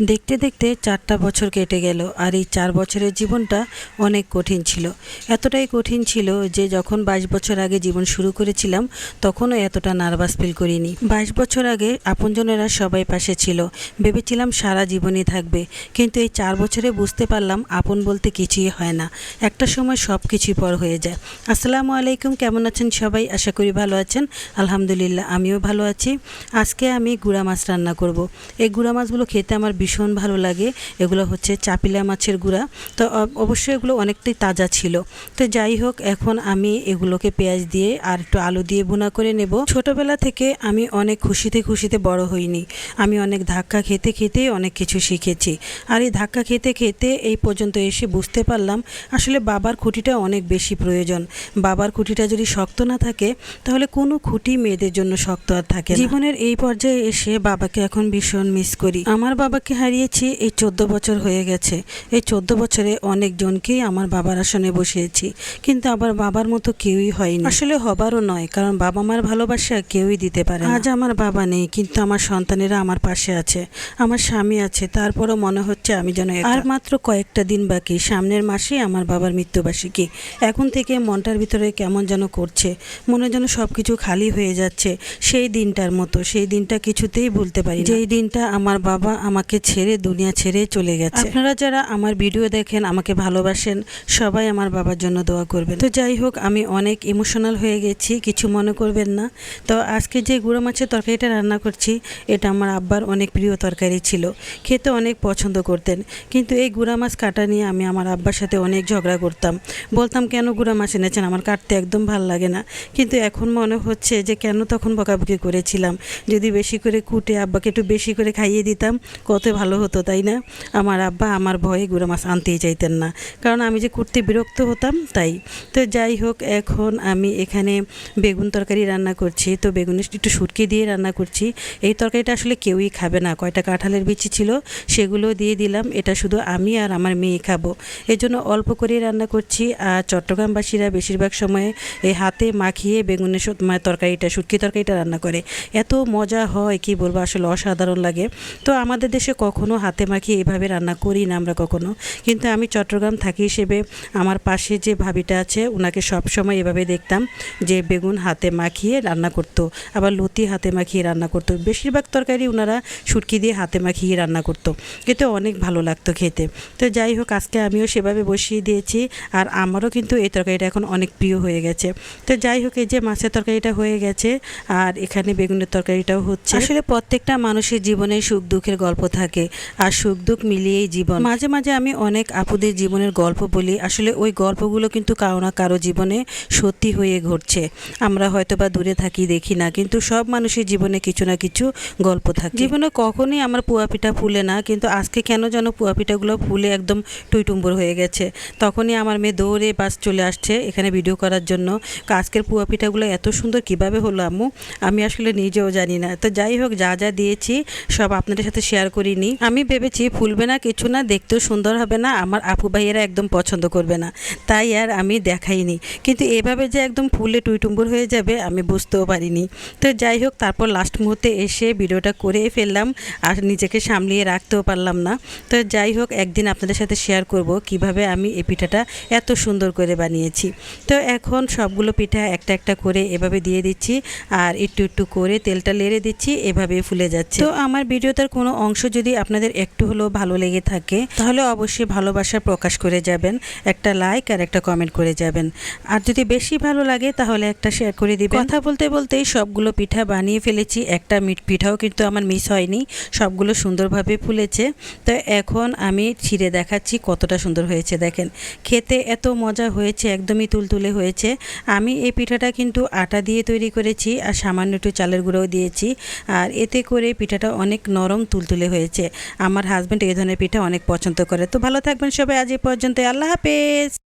দেখতে দেখতে চারটা বছর কেটে গেল আর এই চার বছরের জীবনটা অনেক কঠিন ছিল। এতটাই কঠিন ছিল যে যখন বাইশ বছর আগে জীবন শুরু করেছিলাম, তখনও এতটা নার্ভাস ফিল করিনি। বাইশ বছর আগে আপনজনেরা সবাই পাশে ছিল। ভেবেছিলাম সারা জীবনই থাকবে। কিন্তু এই চার বছরে বুঝতে পারলাম আপন বলতে কিছুই হয় না। একটা সময় সব কিছুই পর হয়ে যায়। আসসালামু আলাইকুম, কেমন আছেন সবাই? আশা করি ভালো আছেন। আলহামদুলিল্লাহ, আমিও ভালো আছি। আজকে আমি গুড়া মাছ রান্না করব। এই গুড়া মাছগুলো খেতে আমার ভীষণ ভালো লাগে। এগুলো হচ্ছে চাপিলা মাছের গুঁড়া। তো অবশ্যই এগুলো অনেকটাই তাজা ছিল। তো যাই হোক, এখন আমি এগুলোকে পেঁয়াজ দিয়ে আর একটু আলু দিয়ে বোনা করে নেব। ছোটবেলা থেকে আমি অনেক খুশিতে খুশিতে বড় হইনি। আমি অনেক ধাক্কা খেতে খেতে অনেক কিছু শিখেছি। আর এই ধাক্কা খেতে খেতে এই পর্যন্ত এসে বুঝতে পারলাম, আসলে বাবার খুঁটিটা অনেক বেশি প্রয়োজন। বাবার খুঁটিটা যদি শক্ত না থাকে, তাহলে কোনো খুঁটি মেয়েদের জন্য শক্ত আর থাকে জীবনের এই পর্যায়ে এসে বাবাকে এখন ভীষণ মিস করি। আমার বাবাকে হারিয়েছি, এই চোদ্দ বছর হয়ে গেছে। এই চোদ্দ বছরে অনেকজনকেই আমার বাবার আসনে বসিয়েছি, কিন্তু আবার বাবার মতো কেউই হয়নি। আসলে হবারও নয়, কারণ বাবা মার ভালোবাসা কেউই দিতে পারে আজ আমার বাবা নেই, কিন্তু আমার সন্তানেরা আমার পাশে আছে, আমার স্বামী আছে, তারপরও মনে হচ্ছে আমি যেন আর মাত্র কয়েকটা দিন বাকি, সামনের মাসে আমার বাবার মৃত্যুবার্ষিকী। এখন থেকে মনটার ভিতরে কেমন যেন করছে, মনে যেন সব কিছু খালি হয়ে যাচ্ছে, সেই দিনটার মতো, সেই দিনটা কিছুতেই ভুলতে পারি যেই দিনটা আমার বাবা আমাকে ছেড়ে দুনিয়া ছেড়ে চলে গেছে। আপনারা যারা আমার ভিডিও দেখেন আমাকে ভালোবাসেন সবাই আমার বাবার জন্য দোয়া করবেন। তো যাই হোক আমি অনেক ইমোশনাল হয়ে গেছি কিছু মনে করবেন না। তো আজকে যে গুঁড়ো মাছের তরকারিটা রান্না করছি এটা আমার আব্বার অনেক প্রিয় তরকারি ছিল। খেতে অনেক পছন্দ করতেন। কিন্তু এই গুঁড়া মাছ কাটা নিয়ে আমি আমার আব্বার সাথে অনেক ঝগড়া করতাম। বলতাম কেন গুঁড়া মাছ এনেছেন? আমার কাটতে একদম ভালো লাগে না। কিন্তু এখন মনে হচ্ছে যে কেন তখন বকাবকি করেছিলাম? যদি বেশি করে কুটে আব্বাকে একটু বেশি করে খাইয়ে দিতাম কত ভালো হতো, তাই না? আমার আব্বা, আমার ভয়ে গুঁড়া মাছ আনতেই চাইতেন না। কারণ আমি যে কুটতে বিরক্ত হতাম, তাই। তো যাই হোক, এখন আমি এখানে বেগুন তরকারি রান্না করছি। তো বেগুনের একটু শুটকি দিয়ে রান্না করছি। এই তরকারিটা আসলে কেউই খাবে না। কয়টা কাঁঠালের বিচি ছিল, সেগুলো দিয়ে দিলাম। এটা শুধু আমি আর আমার মেয়ে খাব। এই জন্য অল্প করেই রান্না করছি। আর চট্টগ্রামবাসীরা বেশিরভাগ সময়ে এই হাতে মাখিয়ে বেগুনের মানে তরকারিটা, শুটকি তরকারিটা রান্না করে। এত মজা হয়, কি বলব? আসলে অসাধারণ লাগে। তো আমাদের দেশে কখনো হাতে মাখিয়ে এভাবে রান্না করি না আমরা কখনো। কিন্তু আমি চট্টগ্রাম থাকি হিসেবে আমার পাশে যে ভাবিটা আছে ওনাকে সবসময় এভাবে দেখতাম যে বেগুন হাতে মাখিয়ে রান্না করতো, আবার লতি হাতে মাখিয়ে রান্না করতো। বেশিরভাগ তরকারি ওনারা শুটকি দিয়ে হাতে মাখিয়ে রান্না করতো। এতে অনেক ভালো লাগতো খেতে। তো যাই হোক, আজকে আমিও সেভাবে বসিয়ে দিয়েছি আর আমারও কিন্তু এই তরকারিটা এখন অনেক প্রিয় হয়ে গেছে। তো যাই হোক, এই যে মাছের তরকারিটা হয়ে গেছে আর এখানে বেগুনের তরকারিটাও হচ্ছে। আসলে প্রত্যেকটা মানুষের জীবনে সুখ দুঃখের গল্প থাকে। আর সুখ দুঃখ মিলিয়েই জীবন। মাঝে মাঝে আমি অনেক আপুদের জীবনের গল্প বলি। আসলে ওই গল্পগুলো কিন্তু কারও না কারও জীবনে সত্যি হয়ে ঘটছে। আমরা হয়তো বা দূরে থাকি, দেখি না, কিন্তু সব মানুষের জীবনে কিছু না কিছু গল্প থাকে। জীবনে কখনোই আমার পুয়া পিঠা ফুলে না, কিন্তু আজকে কেন যেন পুয়া পিঠাগুলো ফুলে একদম টুইটুম্বর হয়ে গেছে। তখনই আমার মেয়ে দৌড়ে বাস চলে আসছে এখানে ভিডিও করার জন্য। আজকের পুয়া পিঠাগুলো এত সুন্দর কীভাবে হলো আম্মু? আমি আসলে নিজেও জানি না। তো যাই হোক, যা যা দিয়েছি সব আপনাদের সাথে শেয়ার করিনি। আমি ভেবেছি ফুলবে না, কিছু না, দেখতেও সুন্দর হবে না, আমার আপু ভাইয়েরা একদম পছন্দ করবে না। তাই আর আমি দেখাইনি। কিন্তু এভাবে যে একদম ফুলে টুইটুম্বুর হয়ে যাবে, আমি বুঝতেও পারিনি। তো যাই হোক, তারপর লাস্ট মুহূর্তে এসে ভিডিওটা করে ফেললাম, আর নিজেকে সামলিয়ে রাখতেও পারলাম না। তো যাই হোক, একদিন আপনাদের সাথে শেয়ার করব কীভাবে আমি এই পিঠাটা এত সুন্দর করে বানিয়েছি। তো এখন সবগুলো পিঠা একটা একটা করে এভাবে দিয়ে দিচ্ছি, আর একটু একটু করে তেলটা লেড়ে দিচ্ছি এভাবে ফুলে যাচ্ছে। তো আমার ভিডিওটার কোনো অংশ যদি আপনাদের একটু হলেও ভালো লেগে থাকে, তাহলে অবশ্যই ভালোবাসা প্রকাশ করে যাবেন, একটা লাইক আর একটা কমেন্ট করে যাবেন। আর যদি বেশি ভালো লাগে, তাহলে একটা শেয়ার করে দিবেন। কথা বলতে বলতেই সবগুলো পিঠা বানিয়ে ফেলেছি। একটা মিট পিঠাও কিন্তু আমার মিস হয়নি, সবগুলো সুন্দরভাবে ফুলেছে। তো এখন আমি ছিঁড়ে দেখাচ্ছি কতটা সুন্দর হয়েছে, দেখেন। খেতে এত মজা হয়েছে, একদমই তুলতুলে হয়েছে। আমি এই পিঠাটা কিন্তু আটা দিয়ে তৈরি করেছি আর সামান্য একটু চালের গুঁড়োও দিয়েছি। আর এতে করে পিঠাটা অনেক নরম তুলতুলে হয়েছে। আমার হাজব্যান্ড এই ধরনের পিঠা অনেক পছন্দ করে। তো ভালো থাকবেন সবাই। আজ এই পর্যন্ত আল্লাহ হাফেজ।